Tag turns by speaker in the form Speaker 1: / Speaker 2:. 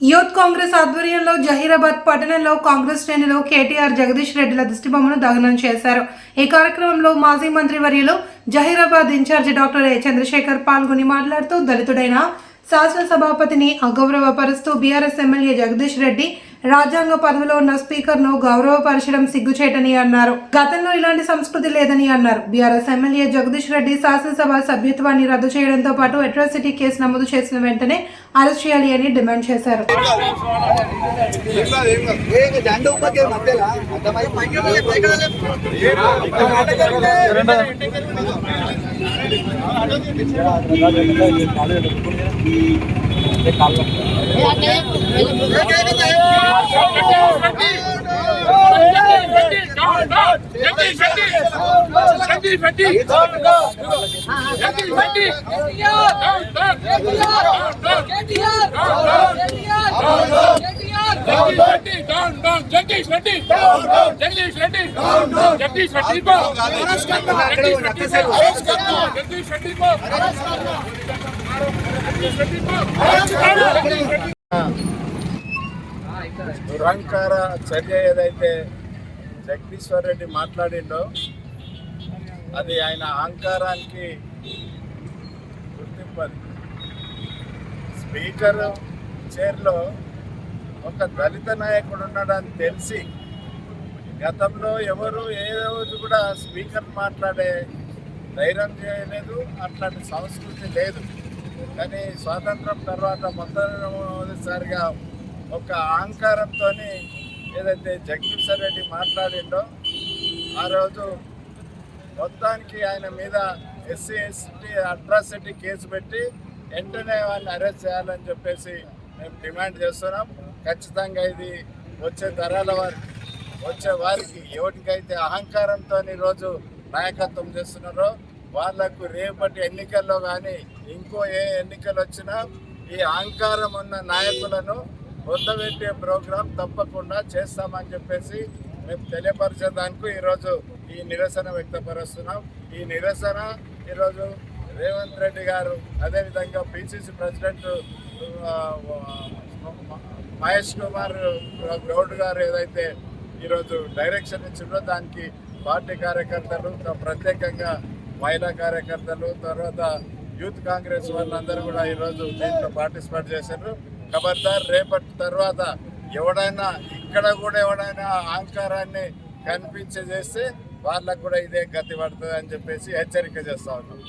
Speaker 1: Youth Congress ఆధ్వర్యంలో జహీరాబాద్ పట్టణంలో కాంగ్రెస్ శ్రేణులు కేటీఆర్ జగదీష్ రెడ్డిల దిష్టిబొమ్మను దహనం చేశారు. ఈ కార్యక్రమంలో మాజీ మంత్రి వర్యులు Zaheerabad incharge doctor A Chandrasekhar పాల్గొని మాట్లాడుతూ దళితుడైన శాసనసభాపతిని అగౌరవపరుస్తూ బీఆర్ఎస్ ఎమ్మెల్యే జగదీష్ రెడ్డి రాజ్యాంగ పదవిలో ఉన్న స్పీకర్ను గౌరవపరచడం సిగ్గుచేటని అన్నారు. గతంలో ఇలాంటి సంస్కృతి లేదని అన్నారు. బీఆర్ఎస్ ఎమ్మెల్యే జగదీష్ రెడ్డి శాసనసభ సభ్యత్వాన్ని రద్దు చేయడంతో పాటు అట్రాసిటీ కేసు నమోదు చేసిన వెంటనే అరెస్ట్ చేయాలి అని డిమాండ్ చేశారు.
Speaker 2: ఏ
Speaker 3: జగదీష్ రెడ్డి జగదీష్ రెడ్డి జగదీష్ రెడ్డి జగదీష్ రెడ్డి
Speaker 4: దురహంకార చర్య ఏదైతే జగదీశ్వర్ రెడ్డి మాట్లాడిండో అది ఆయన అహంకారానికి గుర్తింపు స్పీకర్ చైర్లో ఒక దళిత నాయకుడు ఉన్నాడని తెలిసి గతంలో ఎవరు ఏ రోజు కూడా స్పీకర్ మాట్లాడే ధైర్యం చేయలేదు అట్లాంటి సంస్కృతి లేదు. కానీ స్వాతంత్రం తర్వాత మొట్టమొదటిసారిగా ఒక అహంకారంతో ఏదైతే జగదీశ్వర్ రెడ్డి మాట్లాడిండో ఆ రోజు మొత్తానికి ఆయన మీద ఎస్సీ ఎస్టీ అట్రాసిటీ కేసు పెట్టి వెంటనే వాళ్ళని అరెస్ట్ చేయాలని చెప్పేసి మేము డిమాండ్ చేస్తున్నాం. ఖచ్చితంగా ఇది వచ్చే తరాల వారికి వచ్చే వారికి ఎవరికైతే అహంకారంతో ఈరోజు నాయకత్వం చేస్తున్నారో వాళ్ళకు రేపటి ఎన్నికల్లో కానీ ఇంకో ఏ ఎన్నికలు వచ్చినా ఈ అహంకారం ఉన్న నాయకులను పొందబెట్టే ప్రోగ్రాం తప్పకుండా చేస్తామని చెప్పేసి మేము తెలియపరచడానికి ఈరోజు ఈ నిరసన వ్యక్తపరుస్తున్నాం. ఈ నిరసన ఈరోజు రేవంత్ రెడ్డి గారు అదేవిధంగా పిసిసి ప్రెసిడెంట్ మహేష్ కుమార్ గౌడ్ గారు ఏదైతే ఈరోజు డైరెక్షన్ ఇచ్చిందో దానికి పార్టీ కార్యకర్తలు ప్రత్యేకంగా మహిళా కార్యకర్తలు తర్వాత యూత్ కాంగ్రెస్ వాళ్ళందరూ కూడా ఈరోజు దీంట్లో పార్టిసిపేట్ చేశారు. ఖబర్దార్ రేపటి తర్వాత ఎవడైనా ఇక్కడ కూడా ఎవడైనా అహంకారాన్ని కనిపించజేస్తే వాళ్ళకు కూడా ఇదే గతి పడుతుంది అని చెప్పేసి హెచ్చరిక చేస్తా ఉన్నాం.